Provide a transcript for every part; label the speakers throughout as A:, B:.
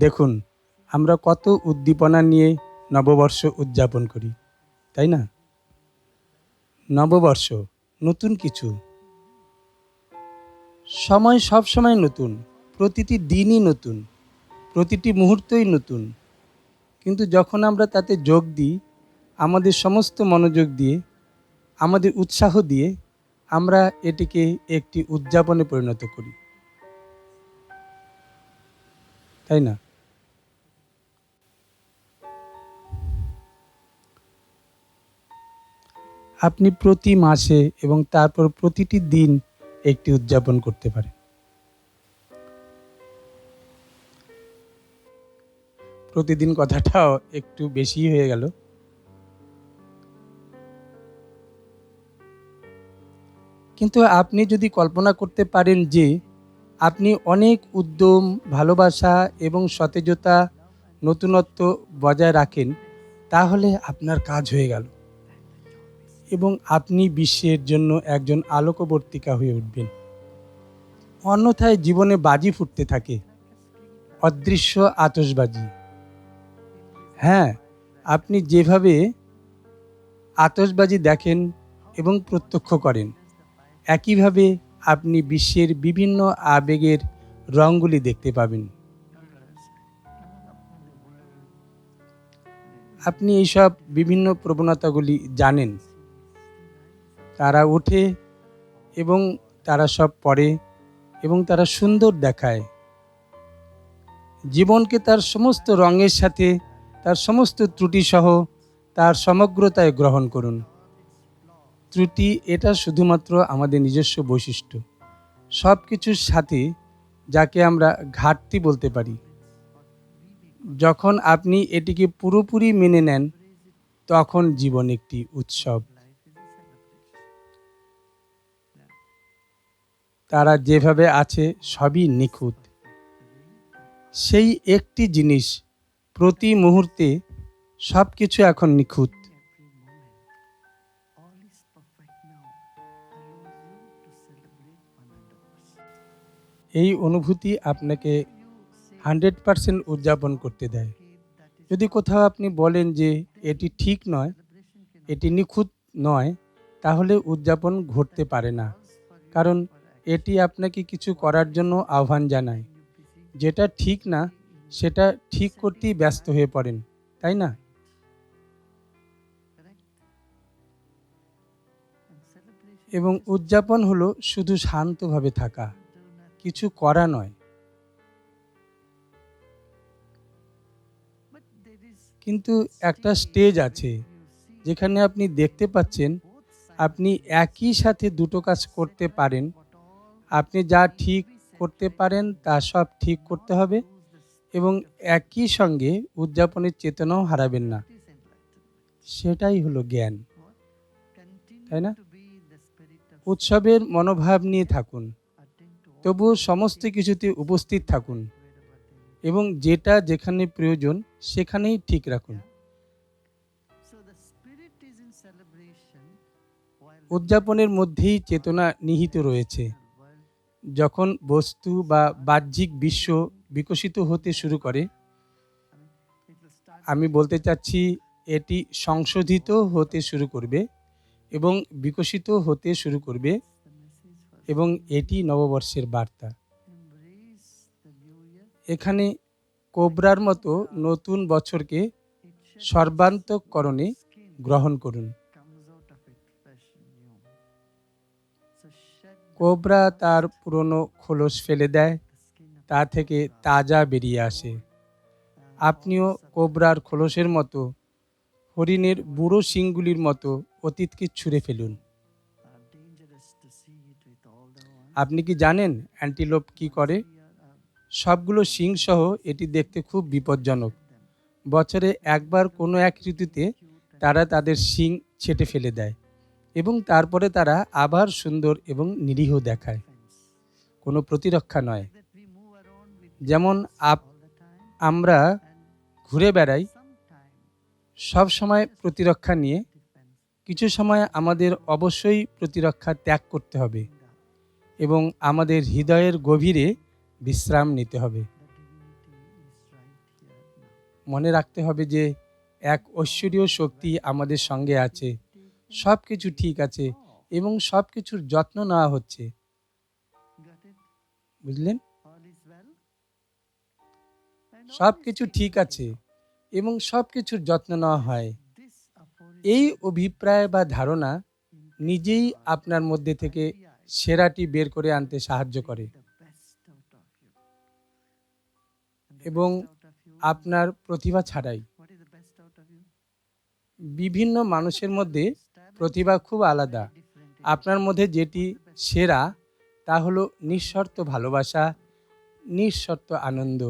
A: দেখুন, আমরা কত উদ্দীপনা নিয়ে নববর্ষ উদযাপন করি, তাই না? নববর্ষ, নতুন কিছু। সময় সব সময় নতুন, প্রতিটি দিনই নতুন, প্রতিটি মুহূর্তই নতুন। কিন্তু যখন আমরা তাতে যোগ দিই, আমাদের সমস্ত মনোযোগ দিয়ে, আমাদের উৎসাহ দিয়ে, আমরা এটিকে একটি উদযাপনে পরিণত করি। তাই না? আপনি প্রতি মাসে এবং তারপর প্রতিটি দিন একটি উদযাপন করতে পারেন প্রতিদিন কথাটাও একটু বেশি হয়ে গেল। কিন্তু আপনি যদি কল্পনা করতে পারেন যে, আপনি অনেক উদ্যম, ভালোবাসা এবং সতেজতা, নতুনত্ব বজায় রাখেন, তাহলে আপনার কাজ হয়ে গেল। এবং আপনি বিশ্বের জন্য একজন আলোকবর্তিকা হয়ে উঠবেন। অন্যথায় জীবনে বাজি ফুটতে থাকে। অদৃশ্য আতসবাজি হ্যাঁ আপনি যেভাবে আতসবাজি দেখেন এবং প্রত্যক্ষ করেন, একইভাবে আপনি বিশ্বের বিভিন্ন আবেগের রঙগুলি দেখতে পাবেন। আপনি এইসব বিভিন্ন প্রবণতাগুলি জানেন। তারা ওঠে এবং তারা সব পড়ে এবং তারা সুন্দর দেখায়। জীবনকে তার সমস্ত রঙের সাথে, তার সমস্ত ত্রুটি সহ তার সমগ্রতায় গ্রহণ করুন। ত্রুটি এটা শুধুমাত্র আমাদের নিজস্ব বৈশিষ্ট্য। সব কিছুর সাথে যাকে আমরা ঘাটতি বলতে পারি। যখন আপনি এটিকে পুরোপুরি মেনে নেন, তখন জীবন একটি উৎসব। তারা যেভাবে আছে সবই নিখুঁত। সেই একটি জিনিস প্রতি মুহূর্তে সব কিছু এখন নিখুঁত। এই অনুভূতি আপনাকে হান্ড্রেড পারসেন্ট উদযাপন করতে দেয়। যদি কোথাও আপনি বলেন যে এটি ঠিক নয়, এটি নিখুঁত নয়, তাহলে উদযাপন ঘটতে পারে না। কারণ এটি আপনাকে কিছু করার জন্য আহ্বান জানায়। যেটা ঠিক না, সেটা ঠিক করতেই ব্যস্ত হয়ে পড়েন, তাই না? এবং উদযাপন হলো শুধু শান্তভাবে থাকা, কিছু করা নয়। কিন্তু একটা স্টেজ আছে, যেখানে আপনি দেখতে পাচ্ছেন, আপনি একই সাথে দুটো কাজ করতে পারেন আপনি যা ঠিক করতে পারেন, তা সব ঠিক করতে হবে এবং একই সঙ্গে উদযাপনের চেতনাও হারাবেন না। সেটাই হলো জ্ঞান। তাই না? উৎসবের মনোভাব নিয়ে থাকুন। তবুও সমস্ত কিছুতে উপস্থিত থাকুন এবং যেটা যেখানে প্রয়োজন, সেখানেই ঠিক রাখুন। উদযাপনের মধ্যেই চেতনা নিহিত রয়েছে। যখন বস্তু বা বাহ্যিক বিশ্ব বিকশিত হতে শুরু করে, আমি বলতে চাচ্ছি এটি সংশোধিত হতে শুরু করবে এবং বিকশিত হতে শুরু করবে এবং এটি নববর্ষের বার্তা। এখানে কোবরার মতো নতুন বছরকে সর্বান্তকরণে গ্রহণ করুন। কোবরা তার পুরনো খোলস ফেলে দেয়, তা থেকে তাজা বেরিয়ে আসে। আপনিও কোবরার খোলসের মতো, হরিণের বুড়ো শিংগুলির মতো অতীতকে ছুঁড়ে ফেলুন। আপনি কি জানেন অ্যান্টিলোপ কি করে? সবগুলো শিং সহ এটি দেখতে খুব বিপজ্জনক। বছরে একবার কোনো এক ঋতুতে তারা তাদের শিং ছেটে ফেলে দেয়। এবং তারপরে তারা আবার সুন্দর এবং নিরীহ দেখায়। কোনো প্রতিরক্ষা নয়। যেমন আপ আমরা ঘুরে বেড়াই, সব সময় প্রতিরক্ষা নিয়ে, কিছু সময় আমাদের অবশ্যই প্রতিরক্ষা ত্যাগ করতে হবে এবং আমাদের হৃদয়ের গভীরে বিশ্রাম নিতে হবে। মনে রাখতে হবে যে এক ঐশ্বরীয় শক্তি আমাদের সঙ্গে আছে। সব কিছু ঠিক আছে এবং সব কিছুর যত্ন নেওয়া হচ্ছে। বুঝলেন? সব কিছু ঠিক আছে এবং সব কিছুর যত্ন নেওয়া হয়। এই অভিপ্রায় বা ধারণা নিজেই আপনার মধ্যে থেকে সেরাটি বের করে আনতে সাহায্য করে। এবং আপনার প্রতিভা ছাড়াই। বিভিন্ন মানুষের মধ্যে প্রতিভা খুব আলাদা। আপনার মধ্যে যেটি সেরা তা হলো নিঃশর্ত ভালোবাসা নিঃশর্ত আনন্দ।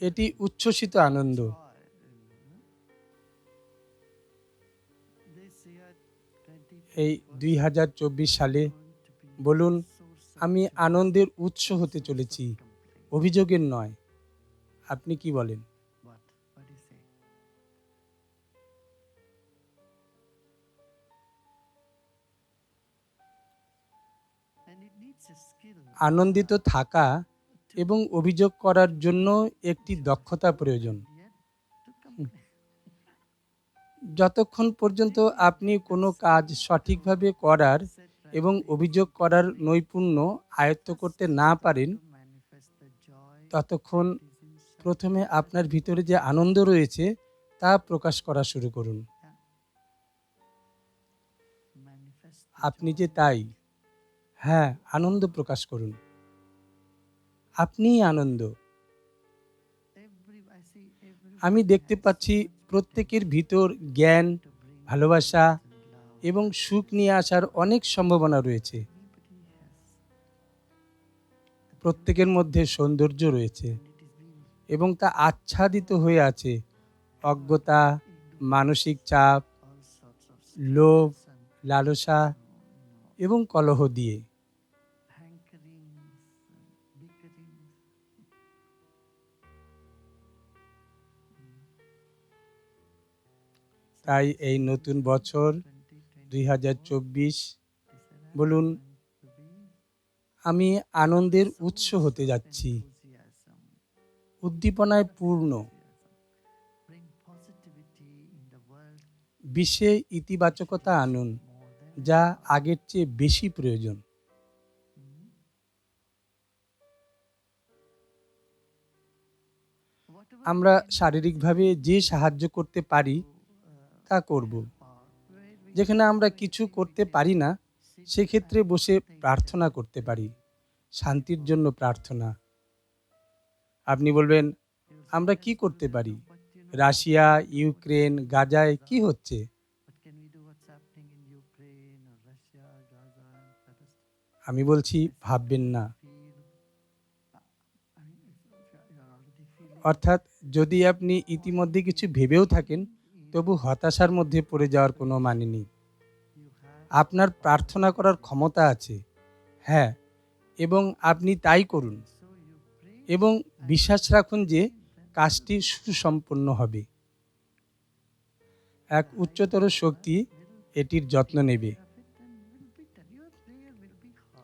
A: এটি উচ্ছ্বসিত আনন্দ। এই দুই হাজার চব্বিশ সালে বলুন, আমি আনন্দের উৎস হতে চলেছি। অভিযোগের নয়। আপনি কি বলেন? আনন্দিত থাকা এবং অভিযোগ করার জন্য একটি দক্ষতা প্রয়োজন. যতক্ষণ পর্যন্ত আপনি কোনো কাজ সঠিকভাবে করার এবং অভিযোগ করার নৈপুণ্য আয়ত্ত করতে না পারেন, ততক্ষণ. প্রথমে আপনার ভিতরে যে আনন্দ রয়েছে তা প্রকাশ করা শুরু করুন আপনি যে তাই হ্যাঁ আনন্দ প্রকাশ করুন আপনিই আনন্দ। আমি দেখতে পাচ্ছি প্রত্যেকের ভিতর জ্ঞান ভালোবাসা এবং সুখ নিয়ে আসার অনেক সম্ভাবনা রয়েছে। প্রত্যেকের মধ্যে সৌন্দর্য রয়েছে এবং তা আচ্ছাদিত হয়ে আছে। অজ্ঞতা মানসিক চাপ লোভ লালসা এবং কলহ দিয়ে। তাই এই নতুন বছর দুই হাজার চব্বিশ বলুন, আমি আনন্দের উৎস হতে যাচ্ছি। উদ্দীপনায় পূর্ণ। বিশ্বে ইতিবাচকতা আনুন, যা আগের চেয়ে বেশি প্রয়োজন। আমরা শারীরিকভাবে যে সাহায্য করতে পারি, তা করব। যেখানে আমরা কিছু করতে পারি না, সেক্ষেত্রে বসে প্রার্থনা করতে পারি। শান্তির জন্য প্রার্থনা। আপনি বলবেন, আমরা কি করতে পারি? রাশিয়া, ইউক্রেন, গাজায় কি হচ্ছে? আমি বলছি, ভাববেন না। অর্থাৎ যদি আপনি ইতিমধ্যে কিছু ভেবেও থাকেন, তবু হতাশার মধ্যে পড়ে যাওয়ার কোনো মানে নেই। আপনার প্রার্থনা করার ক্ষমতা আছে। হ্যাঁ এবং আপনি তাই করুন। এবং বিশ্বাস রাখুন যে কাজটি সুসম্পন্ন হবে। এক উচ্চতর শক্তি এটির যত্ন নেবে.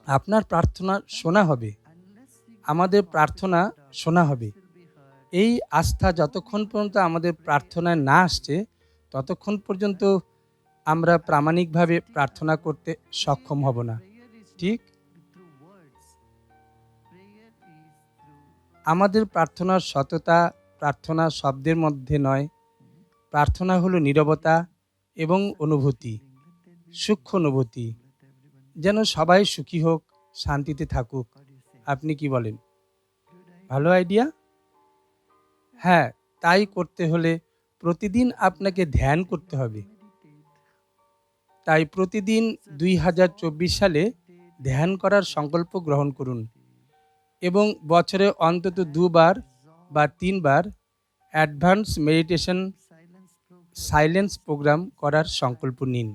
A: আপনার প্রার্থনা শোনা হবে। আমাদের প্রার্থনা শোনা হবে. এই আস্থা যতক্ষণ পর্যন্ত আমাদের প্রার্থনায় না আসছে, ততক্ষণ পর্যন্ত আমরা প্রামাণিকভাবে প্রার্থনা করতে সক্ষম হব না। ঠিক? আমাদের প্রার্থনার সততা, প্রার্থনা শব্দের মধ্যে নয়। প্রার্থনা হলো নীরবতা এবং অনুভূতি, সূক্ষ্ম অনুভূতি। যেন সবাই সুখী হোক, শান্তিতে থাকুক? আপনি কি বলেন? ভালো আইডিয়া? হ্যাঁ তাই করতে হলে প্রতিদিন আপনাকে ধ্যান করতে হবে। তাই প্রতিদিন দুই হাজার চব্বিশ সালে ধ্যান করার সংকল্প গ্রহণ করুন এবং বছরে অন্তত দুবার বা তিনবার অ্যাডভান্স মেডিটেশন সাইলেন্স প্রোগ্রাম করার সংকল্প নিন।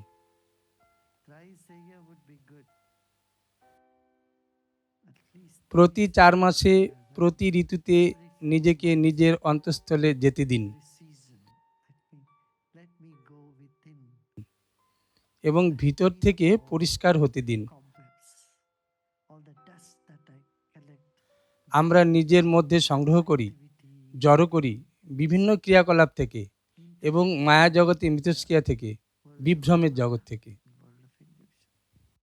A: প্রতি চার মাসে প্রতি ঋতুতে নিজেকে নিজের অন্তঃস্থলে যেতে দিন। এবং ভিতর থেকে পরিষ্কার হতে দিন। আমরা নিজের মধ্যে সংগ্রহ করি, জড়ো করি বিভিন্ন ক্রিয়াকলাপ থেকে এবং মায়া জগতে মিথস্ক্রিয়া থেকে, বিভ্রমের জগৎ থেকে।